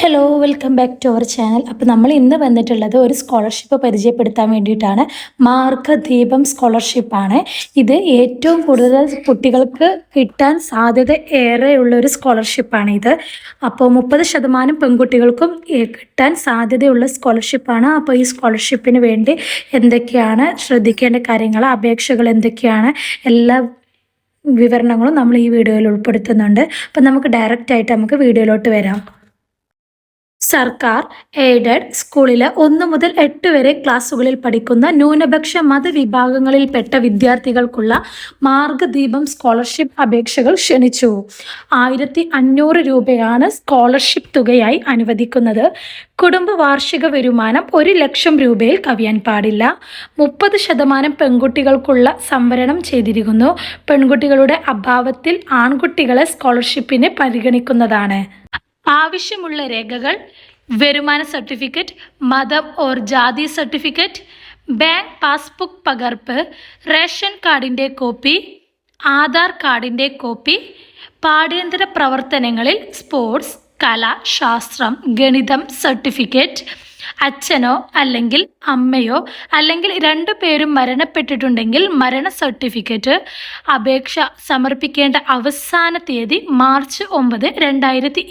Hello welcome back to our channel അപ്പോൾ നമ്മൾ ഇന്ന് വന്നിട്ടുള്ളത് ഒരു സ്കോളർഷിപ്പ് പരിചയപ്പെടുത്താൻ വേണ്ടിയിട്ടാണ്. മാർഗദീപം സ്കോളർഷിപ്പാണ് ഇത് ഏറ്റവും കൂടുതൽ കുട്ടികൾക്ക് കിട്ടാൻ സാധ്യത ഏറെയുള്ള ഒരു സ്കോളർഷിപ്പാണ് ഇത്. അപ്പോൾ മുപ്പത് ശതമാനം പെൺകുട്ടികൾക്കും കിട്ടാൻ സാധ്യതയുള്ള സ്കോളർഷിപ്പാണ് അപ്പോൾ ഈ സ്കോളർഷിപ്പിന് വേണ്ടി എന്തൊക്കെയാണ് ശ്രദ്ധിക്കേണ്ട കാര്യങ്ങൾ അപേക്ഷകൾ എന്തൊക്കെയാണ് എല്ലാ വിവരണങ്ങളും നമ്മൾ ഈ വീഡിയോയിൽ ഉൾപ്പെടുത്തുന്നുണ്ട്. അപ്പം നമുക്ക് ഡയറക്റ്റായിട്ട് നമുക്ക് വീഡിയോയിലോട്ട് വരാം. സർക്കാർ എയ്ഡഡ് സ്കൂളിലെ ഒന്ന് മുതൽ എട്ട് വരെ ക്ലാസ്സുകളിൽ പഠിക്കുന്ന ന്യൂനപക്ഷ മതവിഭാഗങ്ങളിൽപ്പെട്ട വിദ്യാർത്ഥികൾക്കുള്ള മാർഗദീപം സ്കോളർഷിപ്പ് അപേക്ഷകൾ ക്ഷണിച്ചു. ആയിരത്തി അഞ്ഞൂറ് രൂപയാണ് സ്കോളർഷിപ്പ് തുകയായി അനുവദിക്കുന്നത്. കുടുംബ വാർഷിക വരുമാനം ഒരു ലക്ഷം രൂപയിൽ കവിയാൻ പാടില്ല. മുപ്പത് ശതമാനം പെൺകുട്ടികൾക്കുള്ള സംവരണം ചെയ്തിരിക്കുന്നു. പെൺകുട്ടികളുടെ അഭാവത്തിൽ ആൺകുട്ടികളെ സ്കോളർഷിപ്പിന് പരിഗണിക്കുന്നതാണ്. ആവശ്യമുള്ള രേഖകൾ വരുമാന സർട്ടിഫിക്കറ്റ് മതം ഓർ ജാതി സർട്ടിഫിക്കറ്റ് ബാങ്ക് പാസ്ബുക്ക് പകർപ്പ് റേഷൻ കാർഡിന്റെ കോപ്പി ആധാർ കാർഡിന്റെ കോപ്പി പാഠ്യേതര പ്രവർത്തനങ്ങളിൽ സ്പോർട്സ് കല ശാസ്ത്രം ഗണിതം സർട്ടിഫിക്കറ്റ് അച്ഛനോ അല്ലെങ്കിൽ അമ്മയോ അല്ലെങ്കിൽ രണ്ടു പേരും മരണപ്പെട്ടിട്ടുണ്ടെങ്കിൽ മരണ സർട്ടിഫിക്കറ്റ് അപേക്ഷ സമർപ്പിക്കേണ്ട അവസാന തീയതി മാർച്ച് ഒമ്പത് രണ്ടായിരത്തി